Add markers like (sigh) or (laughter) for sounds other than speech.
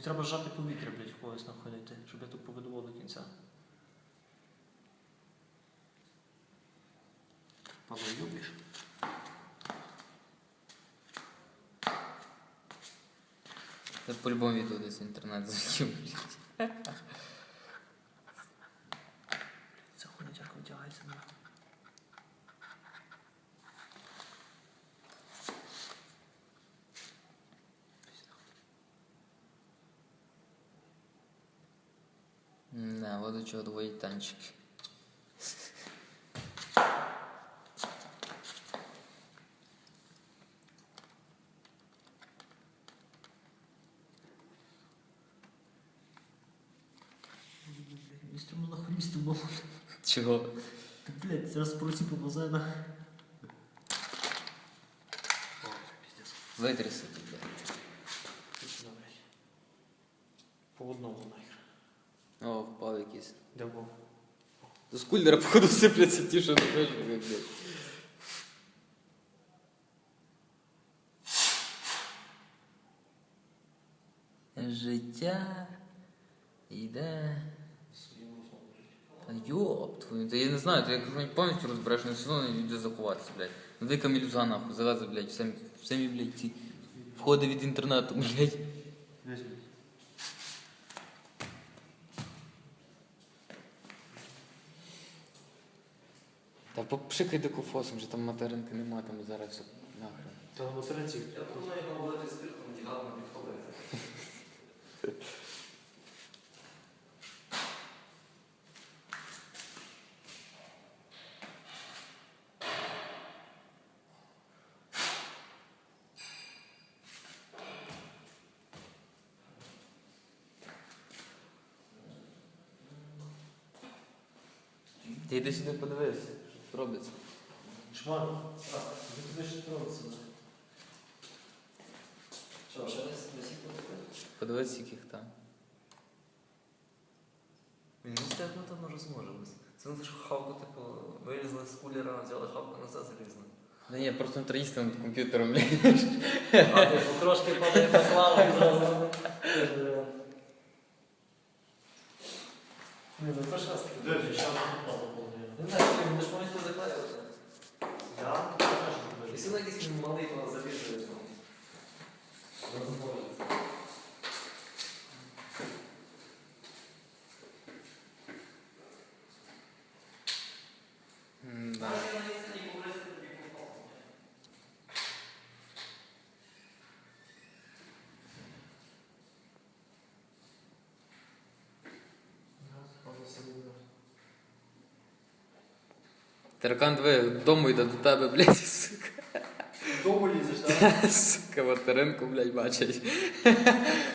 треба зжати повітря, блядь, в когось знаходити, щоб я тут повидував до кінця. Павло, любиш? Це по-любому відео десь в інтернет закинув. Це хуйня тяжко витягається на. Не, водочодової танчики. Містер нахуй містер Бог. Чого? Та, блядь, зараз проці по базенах. О, пиздец. Блядь. Блядь. По одному нахер. Якийсь. Де був? З кулера, походу, сипляться ті, що не вийшли, блядь. Життя йде. Та йоп твою, та я не знаю, ти як не повністю розбереш, не все одно йде заховатися, блядь. Ну дай камілюза нахуй, залазить, блядь, в самі, в самі, блядь, ці входи від інтернету, блядь. Та попшикай до кофосом, вже там материнки нема, там зараз все нахрен. Та на батарейці. Я пропоную його облити спиртом, дігав на підходити. Ти йди сюди подивись, робиться. Шмар. Ви туди ще робиться. Що, ще десь десь їх покупити? Подивись, яких там. Він не стягнув там може зможемось. Це не лише хавку, типу, вилізли з кулера, взяли хавку назад залізли. Да ні, просто не троїсти над комп'ютером. А, типу, трошки падає поклав і зразу. Ні, ну перший раз таке. Де, ще одна попала. Не знаю, чи він якісь молитва записує цього. Да. Таракан, двоє додому йде до тебе, блядь, (laughs) сука. Лізеш, так? (laughs) Сука, материнку, блядь, бачить.